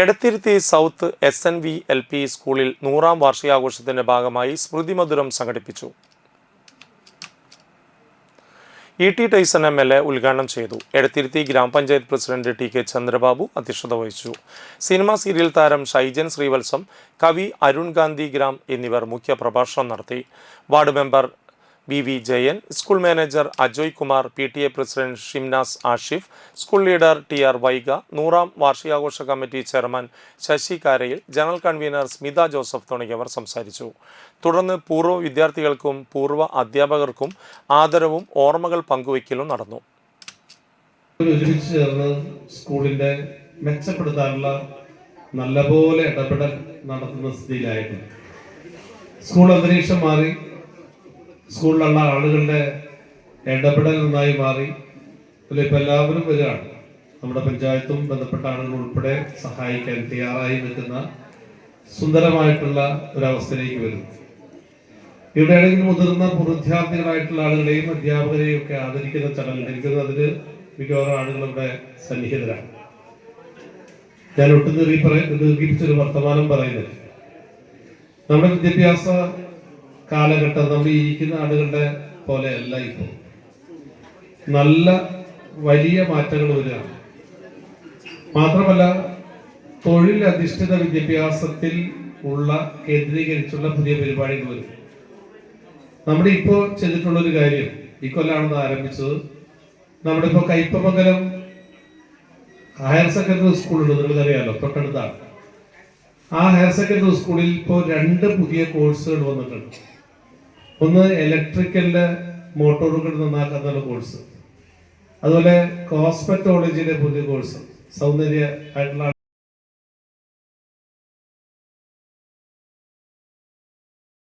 Edathiruthy south S N V L P സ്കൂളിൽ നൂറാം വാർഷികാഘോഷത്തിന്റെ ഭാഗമായി സ്മൃതിമധുരം സംഘടിപ്പിച്ചു. E T Tyson M L A ഉദ്ഘാടനം ചെയ്തു. എടത്തിരുത്തി ഗ്രാമപഞ്ചായത്ത് പ്രസിഡന്റ് ടി കെ ചന്ദ്രബാബു അധ്യക്ഷത വഹിച്ചു. സിനിമാ സീരിയൽ താരം ഷൈജൻ ശ്രീവത്സം കവി അരുൺ ഗാന്ധി ഗ്രാം എന്നിവർ മുഖ്യ പ്രഭാഷണം നടത്തി. Ward member V V Jayan school manager Ajoy Kumar P T A president Shimnas Ashif school leader T R Vaiga നൂറാം വാർഷികാഘോഷ committee chairman Sasi Karayil general convener Smitha Joseph തുടങ്ങിയവർ സംസാരിച്ചു. തുടർന്ന് പൂർവ വിദ്യാർത്ഥികൾക്കും പൂർവ അധ്യാപകർക്കും ആദരവും ഓർമ്മകൾ പങ്കുവയ്ക്കലും നടന്നു. സ്കൂളിന്റെ മെച്ചപ്പെടുത്താനുള്ള നല്ലപോലെ ഇടപെടൽ നടത്തുന്ന സ്ഥിതിയിലായിരുന്നു. സ്കൂൾ അന്തരീക്ഷം മാറി സ്കൂളിലുള്ള ആളുകളുടെ ഇടപെടൽ നന്നായി മാറി. അതിൽ ഇപ്പൊ എല്ലാവരും വരികയാണ്. നമ്മുടെ പഞ്ചായത്തും ബന്ധപ്പെട്ട ആളുകൾ ഉൾപ്പെടെ സഹായിക്കാൻ തയ്യാറായി നിൽക്കുന്ന സുന്ദരമായിട്ടുള്ള ഒരവസ്ഥയിലേക്ക് വരുന്നു ഇവിടെ ആണെങ്കിൽ മുതിർന്ന വിദ്യാർത്ഥികളായിട്ടുള്ള ആളുകളെയും അധ്യാപകരെയും ഒക്കെ ആദരിക്കുന്ന ചടങ്ങ് എനിക്കത് അതിന് മിക്കവാറും ആളുകൾ ഇവിടെ സന്നിഹിതരാണ്. ഞാൻ ഒട്ടും ദീർഘി പറയ ദീർഘിപ്പിച്ചൊരു വർത്തമാനം പറയുന്നത് നമ്മുടെ വിദ്യാഭ്യാസ കാലഘട്ടം നമ്മൾ ഇരിക്കുന്ന ആളുകളുടെ പോലെയല്ല ഇപ്പോൾ നല്ല വലിയ മാറ്റങ്ങൾ വരികയാണ്. മാത്രമല്ല തൊഴിൽ അധിഷ്ഠിത വിദ്യാഭ്യാസത്തിൽ ഉള്ള കേന്ദ്രീകരിച്ചുള്ള പുതിയ പരിപാടികൾ വരും. നമ്മുടെ ഇപ്പോൾ ചെയ്തിട്ടുള്ള ഒരു കാര്യം ഇക്കൊല്ലാണെന്ന് കൊല്ലാണെന്ന് ആരംഭിച്ചത് നമ്മുടെ ഇപ്പോൾ കയ്പമംഗലം ഹയർ സെക്കൻഡറി സ്കൂളുണ്ട് നിങ്ങൾക്കറിയാലോ തൊട്ടടുത്താണ്. ആ ഹയർ സെക്കൻഡറി സ്കൂളിൽ ഇപ്പോൾ രണ്ട് പുതിയ കോഴ്സുകൾ വന്നിട്ടുണ്ട്. ഒന്ന് ഇലക്ട്രിക്കലിന്റെ മോട്ടോറുകൾ നന്നാക്കുന്ന കോഴ്സ് അതുപോലെ കോസ്മെറ്റോളജിയുടെ പുതിയ കോഴ്സ് സൗന്ദര്യ ആയിട്ടുള്ള